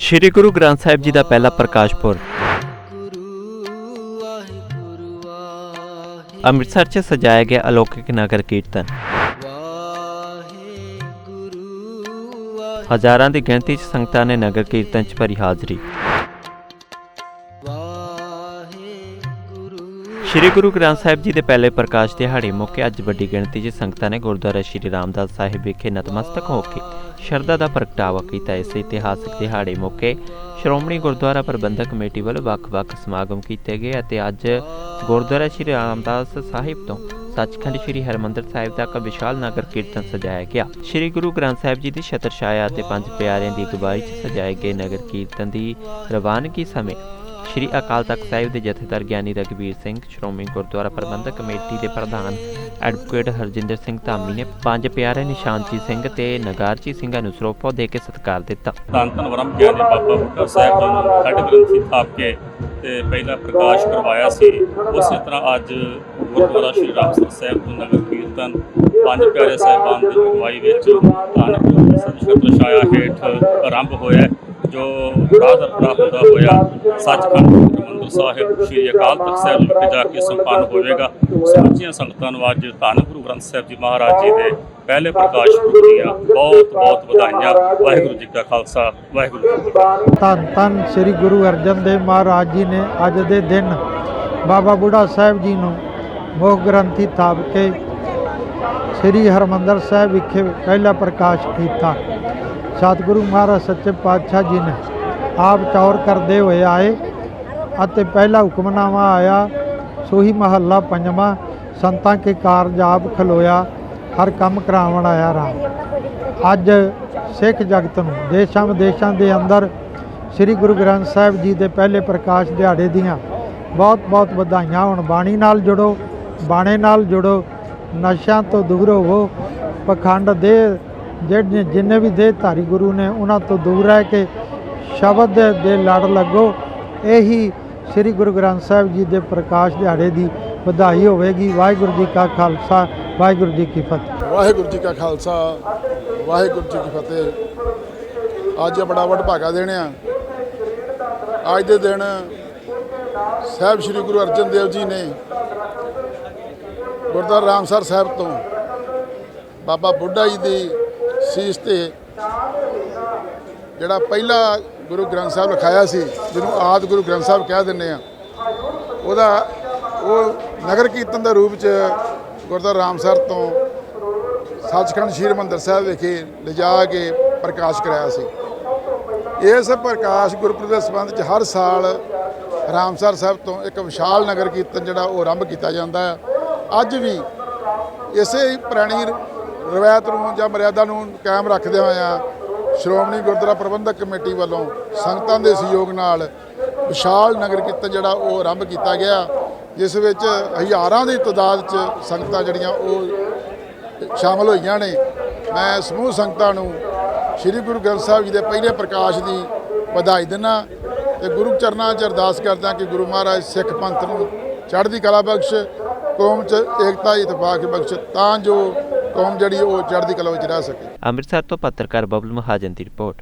ਸ੍ਰੀ ਗੁਰੂ ਗ੍ਰੰਥ ਸਾਹਿਬ ਜੀ ਦਾ ਪਹਿਲਾ ਪ੍ਰਕਾਸ਼ ਪੁਰਬ। ਅੰਮ੍ਰਿਤਸਰ 'ਚ ਸਜਾਇਆ ਗਿਆ ਅਲੌਕਿਕ ਨਗਰ ਕੀਰਤਨ। ਹਜ਼ਾਰਾਂ ਦੀ ਗਿਣਤੀ 'ਚ ਸੰਗਤਾਂ ਨੇ ਨਗਰ ਕੀਰਤਨ 'ਚ ਭਰੀ ਹਾਜ਼ਰੀ। ਸ਼੍ਰੀ ਗੁਰੂ ਗ੍ਰੰਥ ਸਾਹਿਬ ਜੀ ਦੇ ਪਹਿਲੇ ਪ੍ਰਕਾਸ਼ ਦਿਹਾੜੇ ਮੌਕੇ ਅੱਜ ਵੱਡੀ ਗਿਣਤੀ 'ਚ ਸੰਗਤਾਂ ਨੇ ਗੁਰਦੁਆਰਾ ਸ਼੍ਰੀ ਰਾਮਦਾਸ ਸਾਹਿਬ ਵਿਖੇ ਨਤਮਸਤਕ ਹੋ ਕੇ ਸ਼ਰਧਾ ਦਾ ਪ੍ਰਗਟਾਵਾ ਕੀਤਾ। ਇਸ ਇਤਿਹਾਸਕ ਦਿਹਾੜੇ ਮੌਕੇ ਸ਼੍ਰੋਮਣੀ ਗੁਰਦੁਆਰਾ ਪ੍ਰਬੰਧਕ ਕਮੇਟੀ ਵੱਲੋਂ ਵੱਖ-ਵੱਖ ਸਮਾਗਮ ਕੀਤੇ ਗਏ ਅਤੇ ਅੱਜ ਗੁਰਦੁਆਰਾ ਸ਼੍ਰੀ ਰਾਮਦਾਸ ਸਾਹਿਬ ਤੋਂ ਸੱਚਖੰਡ ਸ਼੍ਰੀ ਹਰਿਮੰਦਰ ਸਾਹਿਬ ਤੱਕ ਵਿਸ਼ਾਲ ਨਗਰ ਕੀਰਤਨ ਸਜਾਇਆ ਗਿਆ। ਸ਼੍ਰੀ ਗੁਰੂ ਗ੍ਰੰਥ ਸਾਹਿਬ ਜੀ ਦੀ ਛਤਰ ਛਾਇਆ ਅਤੇ ਪੰਜ ਪਿਆਰਿਆਂ ਦੀ ਅਗਵਾਈ 'ਚ ਸਜਾਏ ਗਏ ਨਗਰ ਕੀਰਤਨ ਦੀ ਰਵਾਨਗੀ ਸਮੇਂ ਸ਼੍ਰੀ ਅਕਾਲ ਤਖਤ ਸਾਹਿਬ ਦੇ ਜਥੇਦਾਰ ਗਿਆਨੀ ਰਘਬੀਰ ਸਿੰਘ, ਸ਼੍ਰੋਮਣੀ ਗੁਰਦੁਆਰਾ ਪ੍ਰਬੰਧਕ ਕਮੇਟੀ ਦੇ ਪ੍ਰਧਾਨ ਐਡਵੋਕੇਟ ਹਰਜਿੰਦਰ ਸਿੰਘ ਧਾਮੀ ਨੇ ਪੰਜ ਪਿਆਰੇ ਨਿਸ਼ਾਨਜੀਤ ਸਿੰਘ ਤੇ ਨਗਾਰਜੀ ਸਿੰਘਾਂ ਨੂੰ ਸਰੋਪਾ ਦੇ ਕੇ ਸਤਿਕਾਰ ਦਿੱਤਾ। ਧੰਨ ਧੰਨ ਵਰਮ ਗਿਆਨੀ ਬਾਬਾ ਬੁੱਢਾ ਸਾਹਿਬ ਜੀ ਨੂੰ ਖੱਡ ਗ੍ਰੰਥੀ ਥਾਪ ਕੇ ਤੇ ਪਹਿਲਾ ਪ੍ਰਕਾਸ਼ ਕਰਵਾਇਆ ਸੀ। ਉਸੇ ਤਰ੍ਹਾਂ ਅੱਜ ਗੁਰਦੁਆਰਾ ਸ਼੍ਰੀ ਰਾਮਸਰ ਸਾਹਿਬ ਤੋਂ ਨਗਰ ਕੀਰਤਨ ਪੰਜ ਪਿਆਰੇ ਸਾਹਿਬਾਨ ਦੀ ਅਗਵਾਈ ਵਿੱਚ ਧੰਨ ਗੁਰੂ ਸਤਿ ਛਾਇਆ ਹੇਠ ਆਰੰਭ ਹੋਇਆ ਜੋ ਰਾਧਾ ਪ੍ਰਾਪਤ ਹੋਇਆ, ਸੱਚਖੰਡ ਹਰਿਮੰਦਰ ਸਾਹਿਬ, ਸ਼੍ਰੀ ਅਕਾਲ ਤਖਤ ਸਾਹਿਬ ਵਿਖੇ ਜਾ ਕੇ ਸੰਪੰਨ ਹੋਵੇਗਾ। ਸਮੁੱਚੀਆਂ ਸੰਗਤਾਂ ਨੂੰ ਅੱਜ ਧੰਨ ਗੁਰੂ ਗ੍ਰੰਥ ਸਾਹਿਬ ਜੀ ਮਹਾਰਾਜ ਜੀ ਦੇ ਪਹਿਲੇ ਪ੍ਰਕਾਸ਼ ਪੁਰਬ ਦੀਆਂ ਬਹੁਤ ਬਹੁਤ ਵਧਾਈਆਂ। ਵਾਹਿਗੁਰੂ ਜੀ ਕਾ ਖਾਲਸਾ, ਵਾਹਿਗੁਰੂ ਜੀ ਕੀ ਧੰਨ ਧੰਨ ਸ੍ਰੀ ਗੁਰੂ ਅਰਜਨ ਦੇਵ ਮਹਾਰਾਜ ਜੀ ਨੇ ਅੱਜ ਦੇ ਦਿਨ ਬਾਬਾ ਬੁੱਢਾ ਸਾਹਿਬ ਜੀ ਨੂੰ ਮੁੱਖ ਗ੍ਰੰਥੀ ਥਾਪ ਕੇ ਸ੍ਰੀ ਹਰਮੰਦਰ ਸਾਹਿਬ ਵਿਖੇ ਪਹਿਲਾ ਪ੍ਰਕਾਸ਼ ਕੀਤਾ। ਸਤਿਗੁਰੂ ਮਹਾਰਾਜ ਸੱਚੇ ਪਾਤਸ਼ਾਹ ਜੀ ਨੇ ਆਪ ਚੌਰ ਕਰਦੇ ਹੋਏ ਆਏ ਅਤੇ ਪਹਿਲਾ ਹੁਕਮਨਾਮਾ ਆਇਆ। ਸੋਹੀ ਮਹੱਲਾ ਪੰਜਵਾਂ, ਸੰਤਾਂ ਕੇ ਕਾਰਜ ਆਪ ਖਲੋਇਆ, ਹਰ ਕੰਮ ਕਰਾਵਣ ਆਇਆ ਰਾਮ। ਅੱਜ ਸਿੱਖ ਜਗਤ ਨੂੰ ਦੇਸ਼ਾਂ ਵਿਦੇਸ਼ਾਂ ਦੇ ਅੰਦਰ ਸ੍ਰੀ ਗੁਰੂ ਗ੍ਰੰਥ ਸਾਹਿਬ ਜੀ ਦੇ ਪਹਿਲੇ ਪ੍ਰਕਾਸ਼ ਦਿਹਾੜੇ ਦੀਆਂ ਬਹੁਤ ਬਹੁਤ ਵਧਾਈਆਂ ਹੋਣ। ਬਾਣੀ ਨਾਲ ਜੁੜੋ, ਬਾਣੇ ਨਾਲ ਜੁੜੋ ਨਸ਼ਿਆਂ ਤੋਂ ਦੂਰ ਹੋਵੋ। ਪਖੰਡ ਦੇ ਜਿਹੜੇ ਜਿੰਨੇ ਵੀ ਦੇ ਧਾਰੀ ਗੁਰੂ ਨੇ, ਉਹਨਾਂ ਤੋਂ ਦੂਰ ਰਹਿ ਕੇ ਸ਼ਬਦ ਦੇ- ਲੜ ਲੱਗੋ। ਇਹੀ ਸ੍ਰੀ ਗੁਰੂ ਗ੍ਰੰਥ ਸਾਹਿਬ ਜੀ ਦੇ ਪ੍ਰਕਾਸ਼ ਦਿਹਾੜੇ ਦੀ ਵਧਾਈ ਹੋਵੇਗੀ। ਵਾਹਿਗੁਰੂ ਜੀ ਕਾ ਖਾਲਸਾ, ਵਾਹਿਗੁਰੂ ਜੀ ਕੀ ਫਤਿਹ। ਵਾਹਿਗੁਰੂ ਜੀ ਕਾ ਖਾਲਸਾ, ਵਾਹਿਗੁਰੂ ਜੀ ਕੀ ਫਤਿਹ। ਅੱਜ ਬੜਾ ਵਡਭਾਗਾ ਦੇਣ ਆ। ਅੱਜ ਦੇ ਦਿਨ ਸਾਹਿਬ ਸ੍ਰੀ ਗੁਰੂ ਅਰਜਨ ਦੇਵ ਜੀ ਨੇ ਗੁਰਦੁਆਰਾ ਰਾਮਸਰ ਸਾਹਿਬ ਤੋਂ ਬਾਬਾ ਬੁੱਢਾ ਜੀ ਦੀ ਸੀਸ ਤੇ ਜਿਹੜਾ ਪਹਿਲਾ ਗੁਰੂ ਗ੍ਰੰਥ ਸਾਹਿਬ ਲਿਖਾਇਆ ਸੀ, ਜਿਹਨੂੰ ਆਦ ਗੁਰੂ ਗ੍ਰੰਥ ਸਾਹਿਬ ਕਹਿ ਦਿੰਦੇ ਆ, ਉਹਦਾ ਉਹ ਨਗਰ ਕੀਰਤਨ ਦੇ ਰੂਪ ਚ ਗੁਰਦੁਆਰਾ ਰਾਮਸਰ ਤੋਂ ਸੱਚਖੰਡ ਸ਼੍ਰੀ ਹਰਿਮੰਦਰ ਸਾਹਿਬ ਵਿਖੇ ਲਿਜਾ ਕੇ ਪ੍ਰਕਾਸ਼ ਕਰਾਇਆ ਸੀ। ਇਸ ਪ੍ਰਕਾਸ਼ ਗੁਰਪੁਰਬ ਦੇ ਸੰਬੰਧ ਚ ਹਰ ਸਾਲ ਰਾਮਸਰ ਸਾਹਿਬ ਤੋਂ ਇੱਕ ਵਿਸ਼ਾਲ ਨਗਰ ਕੀਰਤਨ ਜਿਹੜਾ ਉਹ ਆਰੰਭ ਕੀਤਾ ਜਾਂਦਾ ਹੈ। ਅੱਜ ਵੀ ਇਸੇ ਪੁਰਾਣੀ ਰਵਾਇਤ ਨੂੰ ਜਾਂ ਮਰਿਆਦਾ ਨੂੰ ਕਾਇਮ ਰੱਖਦੇ ਹੋਇਆ ਸ਼੍ਰੋਮਣੀ ਗੁਰਦੁਆਰਾ ਪ੍ਰਬੰਧਕ ਕਮੇਟੀ ਵੱਲੋਂ ਸੰਗਤਾਂ ਦੇ ਸਹਿਯੋਗ ਨਾਲ ਵਿਸ਼ਾਲ ਨਗਰ ਕੀਰਤਨ ਜਿਹੜਾ ਉਹ ਆਰੰਭ ਕੀਤਾ ਗਿਆ, ਜਿਸ ਵਿੱਚ ਹਜ਼ਾਰਾਂ ਦੀ ਤਾਦਾਦ 'ਚ ਸੰਗਤਾਂ ਜਿਹੜੀਆਂ ਉਹ ਸ਼ਾਮਲ ਹੋਈਆਂ ਨੇ। ਮੈਂ ਸਮੂਹ ਸੰਗਤਾਂ ਨੂੰ ਸ੍ਰੀ ਗੁਰੂ ਗ੍ਰੰਥ ਸਾਹਿਬ ਜੀ ਦੇ ਪਹਿਲੇ ਪ੍ਰਕਾਸ਼ ਦੀ ਵਧਾਈ ਦਿੰਦਾ ਤੇ ਗੁਰੂ ਚਰਨਾਂ 'ਚ ਅਰਦਾਸ ਕਰਦਾ ਕਿ ਗੁਰੂ ਮਹਾਰਾਜ ਸਿੱਖ ਪੰਥ ਨੂੰ ਚੜ੍ਹਦੀ ਕਲਾ ਬਖਸ਼ ਕੌਮ 'ਚ ਏਕਤਾ, ਇਤਫਾਕ, ਬਖਸ਼, ਤਾਂ ਜੋ ਕੌਮ ਜਿਹੜੀ ਉਹ ਚੜ੍ਹਦੀ ਕਲਾ ਵਿੱਚ ਰਹਿ ਸਕੇ। ਅੰਮ੍ਰਿਤਸਰ ਤੋਂ ਪੱਤਰਕਾਰ ਬਬਲ ਮਹਾਜਨ ਦੀ ਰਿਪੋਰਟ।